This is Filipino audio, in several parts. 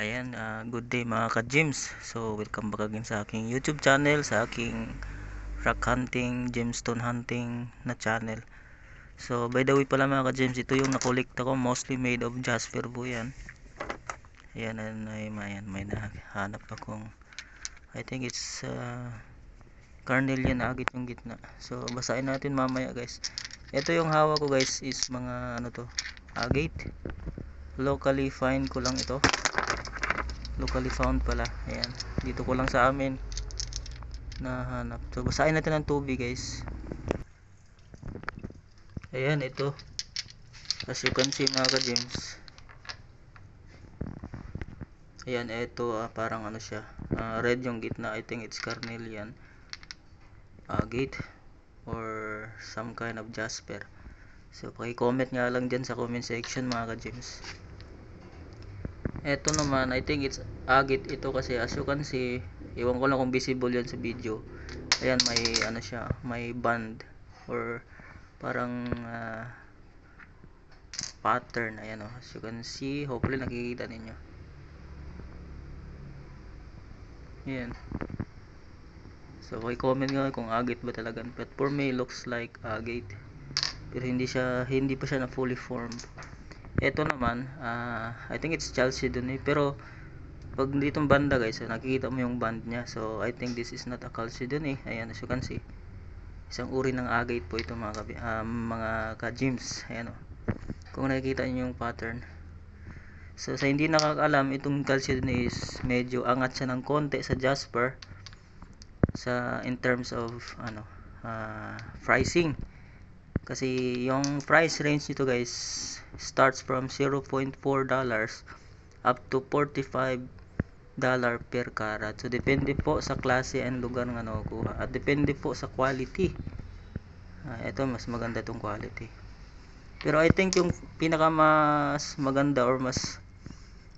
Ayan, ah, good day mga ka-gems. So, welcome back again sa aking YouTube channel, sa aking rock hunting, gemstone hunting na channel. So, by the way pala mga ka-gems, ito yung nakolekta ko, mostly made of jasper po yan. Ayan, ayan, ay, ayan, may nahanap akong, I think it's uh, carnelian agit yung gitna. So, basahin natin mamaya guys. Ito yung hawak ko guys, is mga ano to, agate. Locally find ko lang ito locally found pala. Ayan. Dito ko lang sa amin nahanap. So basahin natin ang tubig guys. Ayan ito. As you can see mga ka-gems ayan ito ah, parang ano siya. Ah, red yung gitna. I think it's carnelian agate or some kind of jasper. So paki-comment nga lang dyan sa comment section mga ka-gems eto naman I think it's agit ito kasi as you can see iwan ko lang kung visible yan sa video. Ayan may ano siya may band or parang uh, pattern. Ayan o oh. as you can see hopefully nakikita ninyo. Ayan. So okay comment nga kung agit ba talaga. But for me looks like agate pero hindi siya hindi pa siya na fully formed ito naman uh, I think it's Chelsea dun eh. Pero pag ditong banda guys so, nakikita mo yung band niya. So I think this is not a dun eh. Ayan as you can see. Isang uri ng agate po ito mga, uh, mga ka-gyms ayan o oh. kung nakikita niyo yung pattern. So sa hindi nakakaalam itong calcedon is medyo angat siya ng konti sa jasper. Sa in terms of ano uh, pricing kasi yung price range nito guys starts from 0.4 dollars up to 45 dollar per karat so depende po sa klase and lugar ng ano at depende po sa quality. Uh, ito mas maganda tong quality. Pero I think yung pinaka mas maganda or mas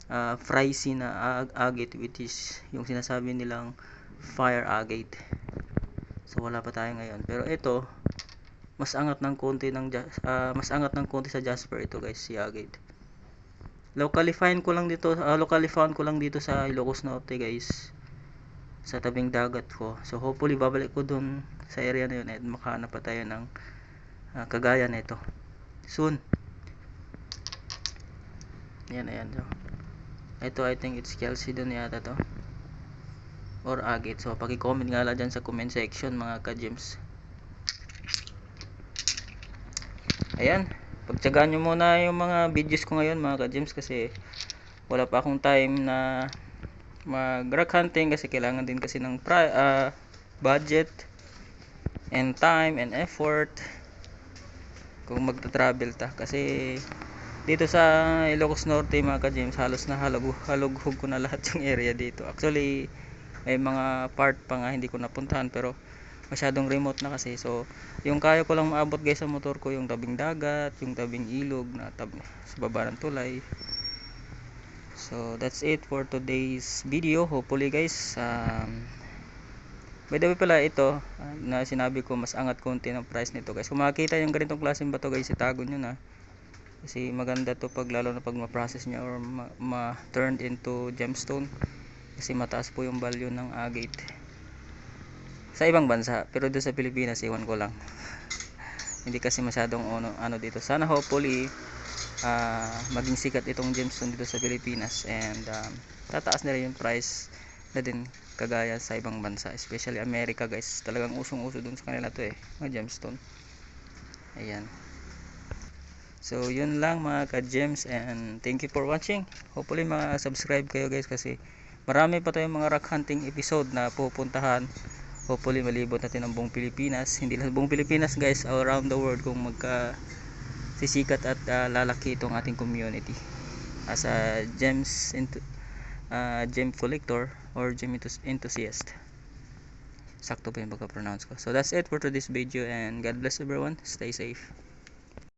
uh, pricey na ag agate which is yung sinasabi nilang fire agate. So wala pa tayo ngayon. Pero ito mas angat ng konti ng uh, mas angat ng konti sa Jasper ito guys si Agate. Locally find ko lang dito uh, locally found ko lang dito sa Ilocos Norte guys. Sa tabing dagat ko. So hopefully babalik ko dun sa area na yun at makahanap pa tayo ng uh, kagaya nito. Soon. Yan ayan so. Ito I think it's dun yata to. Or agate. So paki-comment nga lang dyan sa comment section mga ka-gems ayan pagtsagaan nyo muna yung mga videos ko ngayon mga ka-gems kasi wala pa akong time na mag rock hunting kasi kailangan din kasi ng uh, budget and time and effort kung magta-travel ta. Kasi dito sa Ilocos Norte mga ka-gems halos na halug halughog ko na lahat yung area dito. Actually may mga part pa nga hindi ko napuntahan pero masyadong remote na kasi. So yung kaya ko lang maabot guys sa motor ko yung tabing dagat yung tabing ilog na tab sa baba ng tulay. So that's it for today's video. Hopefully guys um, by the way pala ito uh, na sinabi ko mas angat konti ng price nito. Guys kung makikita yung ganitong klaseng bato guys itago nyo na. Kasi maganda to pag lalo na pag ma-process nya or ma-turned ma into gemstone. Kasi mataas po yung value ng agate sa ibang bansa pero doon sa Pilipinas iwan ko lang. Hindi kasi masyadong ano, ano dito. Sana hopefully uh, maging sikat itong gemstone dito sa Pilipinas and um, tataas rin yung price na din kagaya sa ibang bansa especially America guys. Talagang usong uso dun sa kanila to eh mga gemstone. Ayan. So yun lang mga ka-gems and thank you for watching. Hopefully mga subscribe kayo guys kasi marami pa tayong mga rock hunting episode na pupuntahan hopefully malibot natin ang buong Pilipinas. Hindi lang buong Pilipinas guys. Around the world kung magka sisikat at uh, lalaki itong ating community. As a gems into, uh, gem collector or gem enthusiast sakto pa yung pagka-pronounce ko. So that's it for today's video and God bless everyone. Stay safe